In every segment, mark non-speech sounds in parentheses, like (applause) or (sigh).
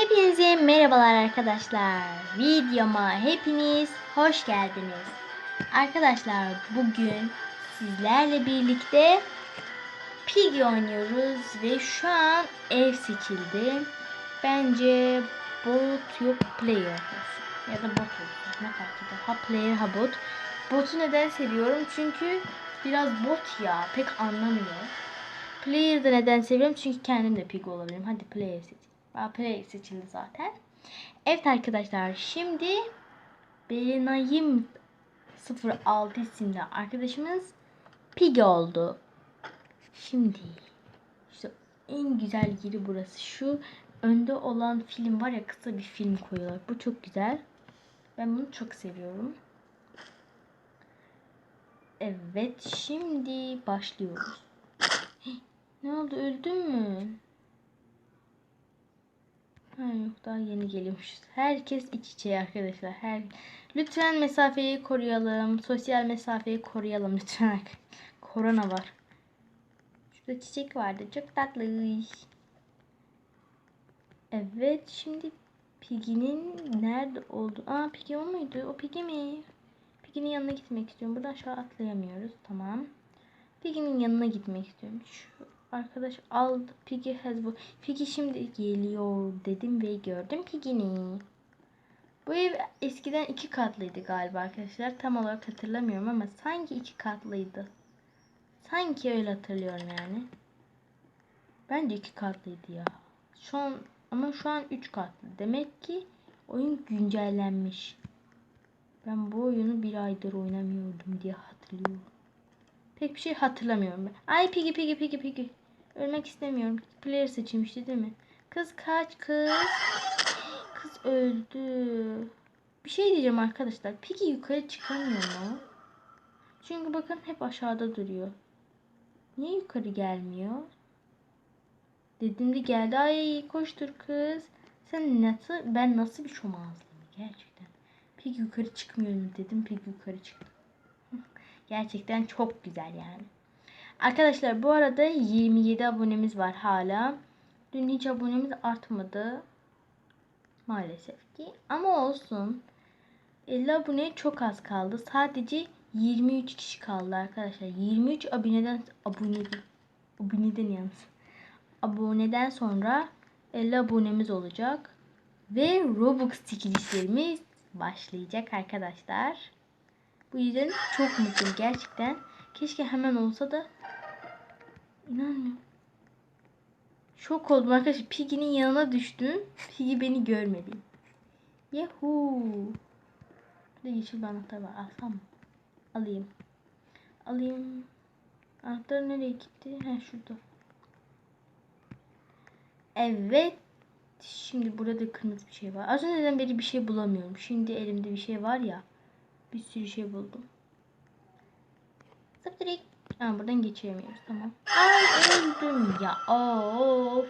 Hepinize merhabalar arkadaşlar. Videoma hepiniz hoş geldiniz. Arkadaşlar bugün sizlerle birlikte Piggy oynuyoruz ve şu an ev seçildi. Bence bot yok player. Ya da bot olsun. Ne fark eder? Ha player ha bot. Botu neden seviyorum? Çünkü biraz bot ya. Pek anlamıyor. Player'da neden seviyorum? Çünkü kendim de pig olabilirim. Hadi player seç. Aa, player seçildi zaten. Evet arkadaşlar şimdi Berenayim 06 isimli arkadaşımız pig oldu. Şimdi işte en güzel yeri burası. Şu önde olan film var ya kısa bir film koyuyorlar. Bu çok güzel. Ben bunu çok seviyorum. Evet şimdi başlıyoruz. (gasps) Ne oldu öldün mü? Yok daha yeni geliyormuşuz. Herkes iç içe arkadaşlar. Her lütfen mesafeyi koruyalım. Sosyal mesafeyi koruyalım lütfen. (laughs) Korona var. Şurada çiçek vardı. Çok tatlı. Evet şimdi Piggy'nin nerede oldu? Aa Piggy o muydu? O Piggy mi? Piggy'nin yanına gitmek istiyorum. Buradan aşağı atlayamıyoruz. Tamam. Piggy'nin yanına gitmek istiyorum. Şu arkadaş aldı. Piggy has bu. Piggy şimdi geliyor dedim ve gördüm Piggy'ni. Bu ev eskiden iki katlıydı galiba arkadaşlar. Tam olarak hatırlamıyorum ama sanki iki katlıydı. Sanki öyle hatırlıyorum yani. Bence iki katlıydı ya. Şu an ama şu an üç katlı. Demek ki oyun güncellenmiş. Ben bu oyunu bir aydır oynamıyordum diye hatırlıyorum. Pek bir şey hatırlamıyorum ben. Ay pigi pigi pigi pigi. Ölmek istemiyorum. Player seçilmişti değil mi? Kız kaç kız. Kız öldü. Bir şey diyeceğim arkadaşlar. Pigi yukarı çıkamıyor mu? Çünkü bakın hep aşağıda duruyor. Niye yukarı gelmiyor? Dediğimde geldi. Ay koştur kız. Sen nasıl ben nasıl bir şomazlıyım gerçekten. Pigi yukarı çıkmıyor mu dedim. Pigi yukarı çıktı. (laughs) Gerçekten çok güzel yani. Arkadaşlar bu arada 27 abonemiz var hala. Dün hiç abonemiz artmadı. Maalesef ki. Ama olsun. 50 aboneye çok az kaldı. Sadece 23 kişi kaldı arkadaşlar. 23 aboneden aboneden aboneden yalnız. Aboneden sonra 50 abonemiz olacak. Ve Robux çekilişlerimiz başlayacak arkadaşlar. Bu yüzden çok mutluyum gerçekten. Keşke hemen olsa da inanmıyorum. Şok oldum arkadaşlar. Piggy'nin yanına düştüm. Piggy beni görmedi. Yahoo. Burada yeşil bir anahtar var. Alsam mı? Alayım. Alayım. Anahtar nereye gitti? Ha şurada. Evet. Şimdi burada kırmızı bir şey var. Az önceden beri bir şey bulamıyorum. Şimdi elimde bir şey var ya. Bir sürü şey buldum. Zıp direkt. Ha, buradan geçemiyoruz. Tamam. Ay öldüm ya. Of.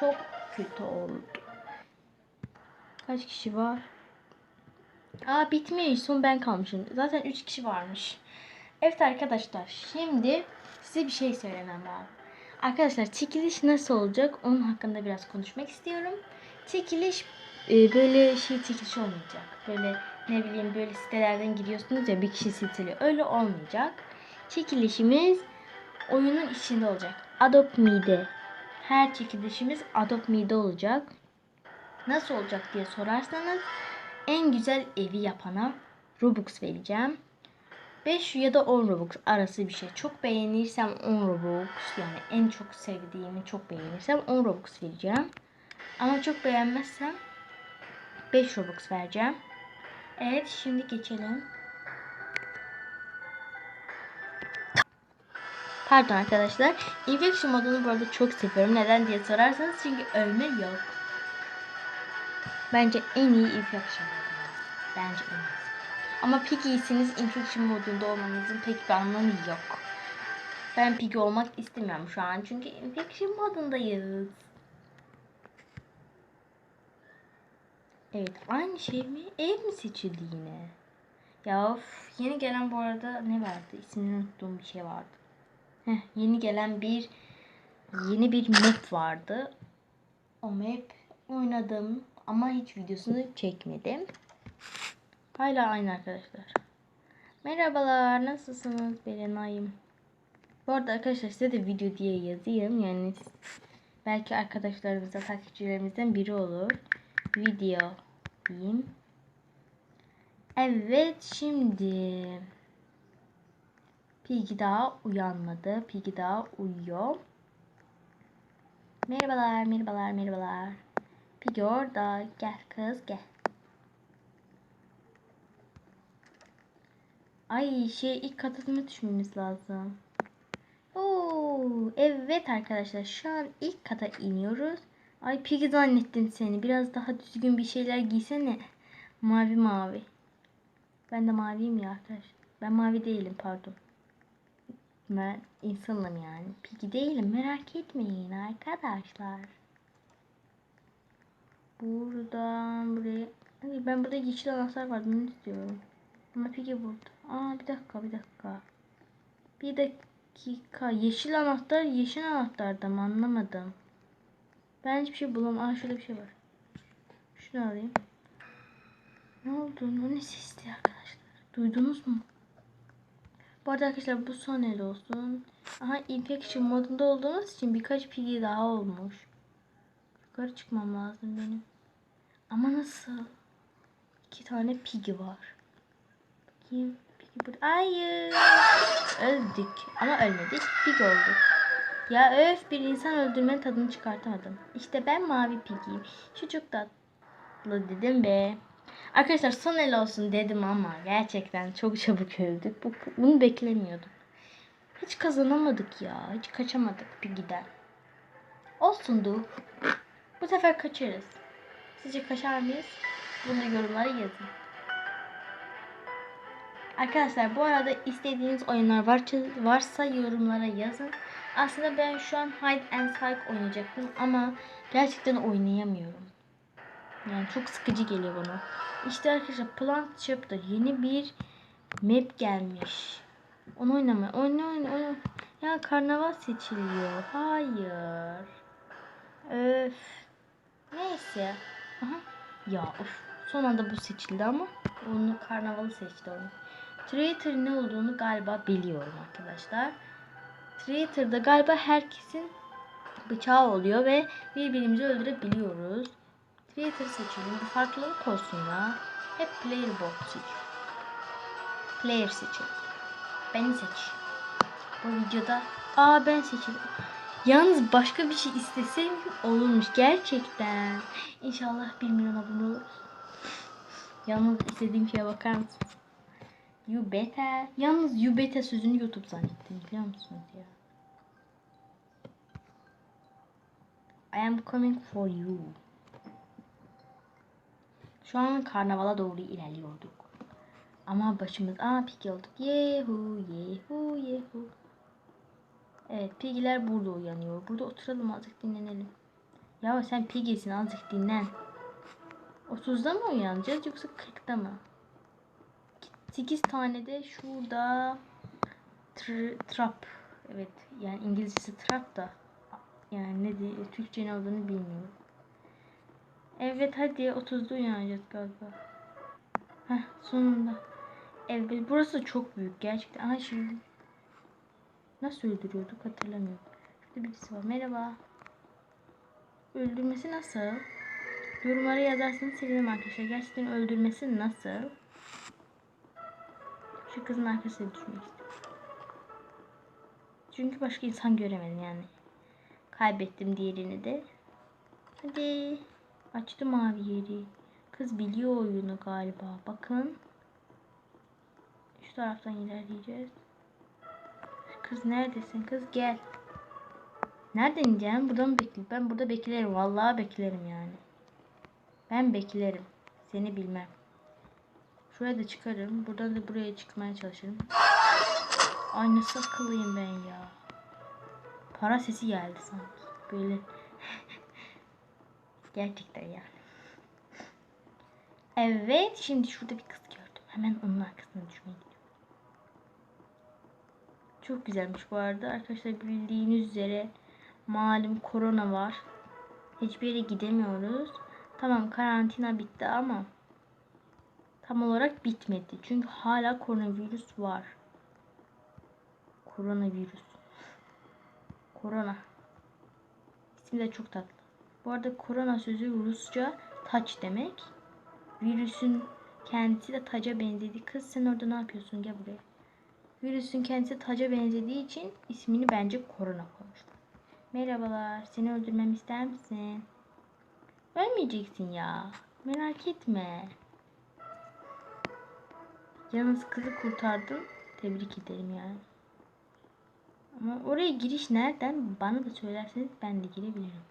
Çok kötü oldu. Kaç kişi var? Aa bitmiş. Son ben kalmışım. Zaten 3 kişi varmış. Evet arkadaşlar. Şimdi size bir şey söylemem lazım. Arkadaşlar çekiliş nasıl olacak? Onun hakkında biraz konuşmak istiyorum. Çekiliş e, böyle şey çekiliş olmayacak. Böyle ne bileyim böyle sitelerden giriyorsunuz ya bir kişi seçiliyor. Öyle olmayacak. Çekilişimiz oyunun içinde olacak. Adopt Me'de. Her çekilişimiz Adopt Me'de olacak. Nasıl olacak diye sorarsanız en güzel evi yapana Robux vereceğim. 5 ya da 10 Robux arası bir şey. Çok beğenirsem 10 Robux yani en çok sevdiğimi çok beğenirsem 10 Robux vereceğim. Ama çok beğenmezsem 5 Robux vereceğim. Evet şimdi geçelim. Pardon arkadaşlar. Infection modunu bu arada çok seviyorum. Neden diye sorarsanız çünkü ölme yok. Bence en iyi Infection modu. Bence en iyi. Ama Piggy'siniz Infection modunda olmanızın pek bir anlamı yok. Ben Piggy olmak istemiyorum şu an çünkü Infection modundayız. Evet aynı şey mi? Ev mi seçildi yine? Ya of, yeni gelen bu arada ne vardı? İsmini unuttuğum bir şey vardı. Heh, yeni gelen bir yeni bir map vardı. O map oynadım ama hiç videosunu çekmedim. Hala aynı arkadaşlar. Merhabalar nasılsınız Berenay'ım. Bu arada arkadaşlar size de video diye yazayım. Yani belki arkadaşlarımızda takipçilerimizden biri olur. Video diyeyim. Evet şimdi Piggy daha uyanmadı. Piggy daha uyuyor. Merhabalar, merhabalar, merhabalar. Piggy orada. Gel kız gel. Ay şey ilk katına düşmemiz lazım. Oo, evet arkadaşlar şu an ilk kata iniyoruz. Ay Piggy zannettim seni. Biraz daha düzgün bir şeyler giysene. Mavi mavi. Ben de maviyim ya arkadaşlar. Ben mavi değilim pardon. Ben insanım yani. Piggy değilim merak etmeyin arkadaşlar. Buradan buraya. Ay, ben burada yeşil anahtar var bunu istiyorum. Ama Piggy burada. Aa bir dakika bir dakika. Bir dakika. Yeşil anahtar yeşil anahtarda mı anlamadım. Ben hiçbir şey bulamam. Aa şurada bir şey var. Şunu alayım. Ne oldu? Ne sesti arkadaşlar? Duydunuz mu? Bu arada arkadaşlar bu son el olsun. Aha infection modunda olduğumuz için birkaç pigi daha olmuş. Yukarı çıkmam lazım benim. Ama nasıl? İki tane pigi var. Bakayım. Pigi burada. Hayır. Öldük. Ama ölmedik. Pig olduk. Ya öf bir insan öldürmenin tadını çıkartamadım. İşte ben mavi pigiyim. Çok tatlı dedim be. Arkadaşlar son el olsun dedim ama gerçekten çok (laughs) çabuk öldük. Bu, bunu beklemiyordum. Hiç kazanamadık ya. Hiç kaçamadık bir giden. Olsundu. Bu sefer kaçarız. Sizce kaçar mıyız? Bunu yorumlara yazın. Arkadaşlar bu arada istediğiniz oyunlar varsa, varsa yorumlara yazın. Aslında ben şu an Hide and Seek oynayacaktım ama gerçekten oynayamıyorum. Yani çok sıkıcı geliyor bana. İşte arkadaşlar Plant Shop'ta yeni bir map gelmiş. Onu oynama. Oyna oyna oyna. Ya karnaval seçiliyor. Hayır. Öf. Neyse. Aha. Ya of. Son anda bu seçildi ama onu karnavalı seçti onu. Traitor ne olduğunu galiba biliyorum arkadaşlar. Traitor'da galiba herkesin bıçağı oluyor ve birbirimizi öldürebiliyoruz. Creator seçelim. Bir farklılık olsun ya. Hep player bot seçiyor. Player seçelim. Beni seç. Bu videoda aa ben seçildim. Yalnız başka bir şey istesem olurmuş gerçekten. İnşallah 1 milyon abone oluruz. Yalnız istediğim şeye bakar mısınız? You better. Yalnız you better sözünü YouTube zannettim biliyor musunuz ya? I am coming for you. Şu an karnavala doğru ilerliyorduk. Ama başımız aa pigi olduk. Yehu yehu yehu. Evet pigiler burada uyanıyor. Burada oturalım azıcık dinlenelim. Ya sen pigisin azıcık dinlen. 30'da mı uyanacağız yoksa 40'da mı? 8 tane de şurada tr trap. Evet yani İngilizcesi trap da yani ne diye Türkçe ne olduğunu bilmiyorum. Evet hadi 30'da uyanacağız galiba. Heh sonunda. Evet burası çok büyük gerçekten. Aha şimdi nasıl öldürüyorduk hatırlamıyorum. Şurada birisi var. Merhaba. Öldürmesi nasıl? Yorumlara yazarsanız sevinirim arkadaşlar. Gerçekten öldürmesi nasıl? Şu kızın arkasına düşmek istiyorum. Çünkü başka insan göremedim yani. Kaybettim diğerini de. Hadi. Açtı mavi yeri. Kız biliyor oyunu galiba. Bakın. Şu taraftan ilerleyeceğiz. Kız neredesin? Kız gel. Nereden ineceğim? Burada mı bekliyorum? Ben burada beklerim. Vallahi beklerim yani. Ben beklerim. Seni bilmem. Şuraya da çıkarım. Buradan da buraya çıkmaya çalışırım. Ay nasıl akıllıyım ben ya. Para sesi geldi sanki. Böyle Gerçekten yani. Evet. Şimdi şurada bir kız gördüm. Hemen onun arkasına düşmeye gidiyorum. Çok güzelmiş bu arada. Arkadaşlar bildiğiniz üzere malum korona var. Hiçbir yere gidemiyoruz. Tamam karantina bitti ama tam olarak bitmedi. Çünkü hala koronavirüs var. Koronavirüs. Korona. İsmi de çok tatlı. Bu arada korona sözü Rusça taç demek. Virüsün kendisi de taca benzedi. Kız sen orada ne yapıyorsun? Gel buraya. Virüsün kendisi taca benzediği için ismini bence korona koymuşlar. Merhabalar. Seni öldürmemi ister misin? Ölmeyeceksin ya. Merak etme. Yalnız kızı kurtardım. Tebrik ederim yani. Ama oraya giriş nereden? Bana da söylerseniz ben de girebilirim.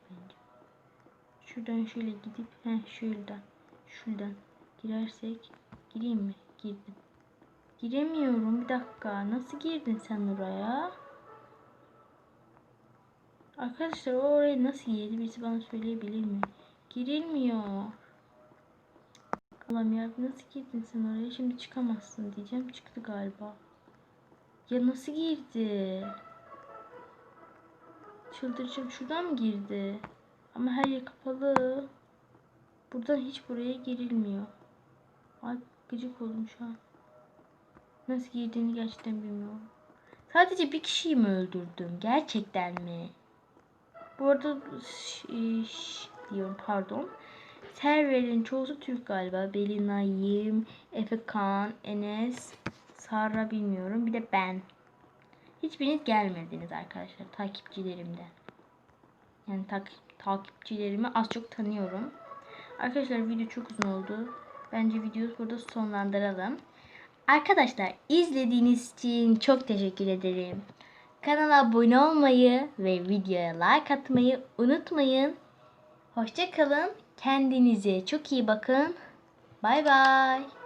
Şuradan şöyle gidip heh şuradan şuradan girersek gireyim mi? Girdim. Giremiyorum. Bir dakika. Nasıl girdin sen oraya? Arkadaşlar o oraya nasıl girdi? Birisi bana söyleyebilir mi? Girilmiyor. Allah'ım ya nasıl girdin sen oraya? Şimdi çıkamazsın diyeceğim. Çıktı galiba. Ya nasıl girdi? Çıldıracağım. Şuradan mı girdi? Ama her yer kapalı. Buradan hiç buraya girilmiyor. Ay gıcık oldum şu an. Nasıl girdiğini gerçekten bilmiyorum. Sadece bir kişiyi mi öldürdüm? Gerçekten mi? Bu arada ş- ş- diyorum pardon. Serverin çoğusu Türk galiba. Belinayım, Efekan, Enes, Sara bilmiyorum. Bir de ben. Hiçbiriniz gelmediniz arkadaşlar takipçilerimden. Yani tak takipçilerimi az çok tanıyorum. Arkadaşlar video çok uzun oldu. Bence videoyu burada sonlandıralım. Arkadaşlar izlediğiniz için çok teşekkür ederim. Kanala abone olmayı ve videoya like atmayı unutmayın. Hoşçakalın. Kendinize çok iyi bakın. Bay bay.